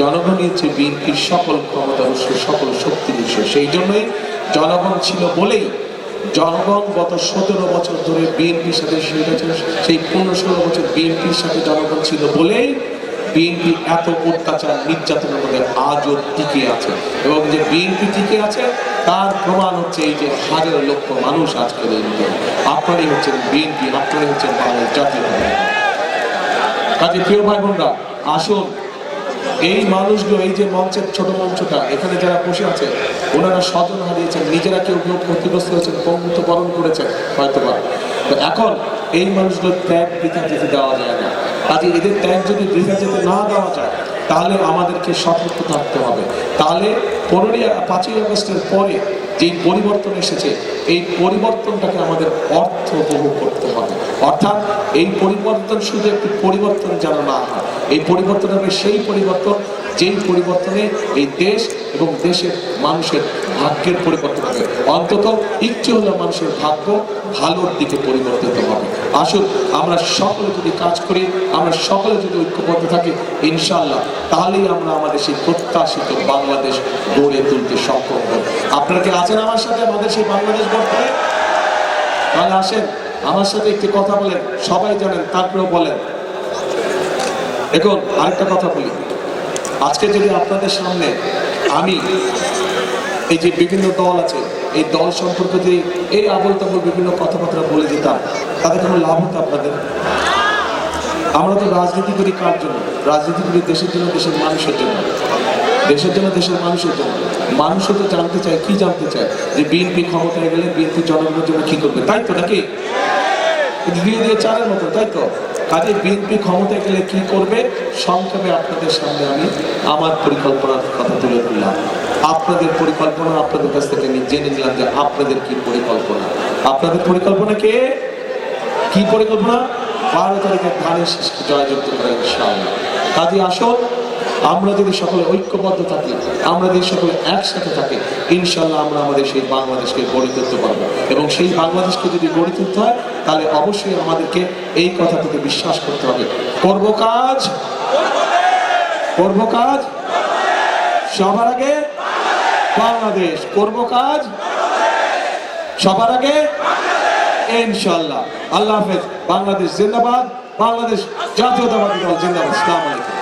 জনগণই হচ্ছে বিএনপির সকল ক্ষমতা সকল শক্তির উৎস সেই জন্যই জনগণ ছিল বলেই জনগণ গত সতেরো বছর ধরে বিএনপির সাথে সেই পনেরো ষোলো বছর বিএনপির সাথে জনগণ ছিল বলেই বিএনপি এত অত্যাচার, নির্যাতনের মধ্যে আজও টিকে আছে এবং যে বিএনপি টিকে আছে, তার প্রমাণ হচ্ছে এই যে হাজার লক্ষ মানুষ মুহূর্তে, আপনারই হচ্ছেন বিএনপি, আপনারই হচ্ছেন বাংলাদেশ জাতীয়। কাজে প্রিয় ভাই বোনরা, আসুন এই মানুষগুলো, এই যে মঞ্চের ছোট মঞ্চটা, এখানে যারা বসে আছে, ওনারা স্বজন হারিয়েছেন, নিজেরা কেউ কেউ ক্ষতিগ্রস্ত হয়েছেন পঙ্গুত্ব বরণ করেছেন হয়তো বা তো এখন এই মানুষগুলো ত্যাগ বৃথা যেতে দেওয়া যায় না। কাজে এদের ত্যাগ যদি বৃথা যেতে না দেওয়া যায়, তাহলে আমাদেরকে সতর্ক থাকতে হবে। তাহলে পনেরোই পাঁচই আগস্টের পরে যেই পরিবর্তন এসেছে, এই পরিবর্তনটাকে আমাদের অর্থ উপভোগ করতে হবে। অর্থাৎ এই পরিবর্তন শুধু একটি পরিবর্তন যেন না হয়। এই পরিবর্তন হবে সেই পরিবর্তন, যেই পরিবর্তনে এই দেশ এবং দেশের মানুষের ভাগ্যের পরিবর্তন হবে। অন্তত একটু হলে মানুষের ভাগ্য ভালোর দিকে পরিবর্তিত হবে। আসুন, আমরা সকলে যদি কাজ করি, আমরা সকলে যদি ঐক্যবদ্ধ থাকি ইনশাল্লাহ তাহলেই আমরা আমাদের সেই প্রত্যাশিত বাংলাদেশ গড়ে তুলতে সক্ষম হব। আপনারা কি আছেন আমার সাথে? আমাদের সেই বাংলাদেশ গড়তে? তাহলে আসেন। আমার সাথে একটি কথা বলেন, সবাই জানেন, তারপরেও বলেন। দেখুন, আরেকটা কথা বলি। আজকে যদি আপনাদের সামনে আমি এই যে বিভিন্ন দল আছে, এই দল সম্পর্কে যদি এই আবল তাবল বিভিন্ন কথাবার্তা বলে যেতাম তাদের কোনো লাভ হতো আপনাদের? আমরা তো রাজনীতি করি কার জন্য? রাজনীতি করি দেশের জন্য, দেশের মানুষের জন্য। দেশের জন্য, দেশের মানুষের জন্য। মানুষও তো জানতে চায়, কি জানতে চায়? যে বিএনপি ক্ষমতায় গেলে বিএনপি জনগণের জন্য কি করবে? তাই তো নাকি? দিয়ে দিয়ে চারের মতো, তাই তো? কাজে বিএনপি ক্ষমতায় গেলে কি করবে? সংক্ষেপে আপনাদের সামনে আমি আমার পরিকল্পনার কথা তুলে ধরলাম। আপনাদের পরিকল্পনা আপনাদের কাছ থেকে আমি জেনে নিলাম যে আপনাদের কি পরিকল্পনা। আপনাদের পরিকল্পনা কে? কি পরিকল্পনা? বারো তারিখে ধানের শীষকে জয়যুক্ত করে ইনশাআল্লাহ। কাজে আসল আমরা যদি সকলে ঐক্যবদ্ধ থাকি, আমরা যদি সকলে একসাথে থাকি ইনশাল্লাহ আমরা আমাদের সেই বাংলাদেশকে গড়ে তুলতে পারব। এবং সেই বাংলাদেশকে যদি গড়ে তুলতে হয়, তাহলে অবশ্যই আমাদেরকে এই কথাটিকে বিশ্বাস করতে হবে। করব কাজ? করব কাজ? সবার আগে? বাংলাদেশ। করব কাজ? সবার আগে? ইনশাল্লাহ আল্লাহ হাফেজ। বাংলাদেশ জিন্দাবাদ। বাংলাদেশ জাতীয়তাবাদী দল জিন্দাবাদ। আসসালামু আলাইকুম।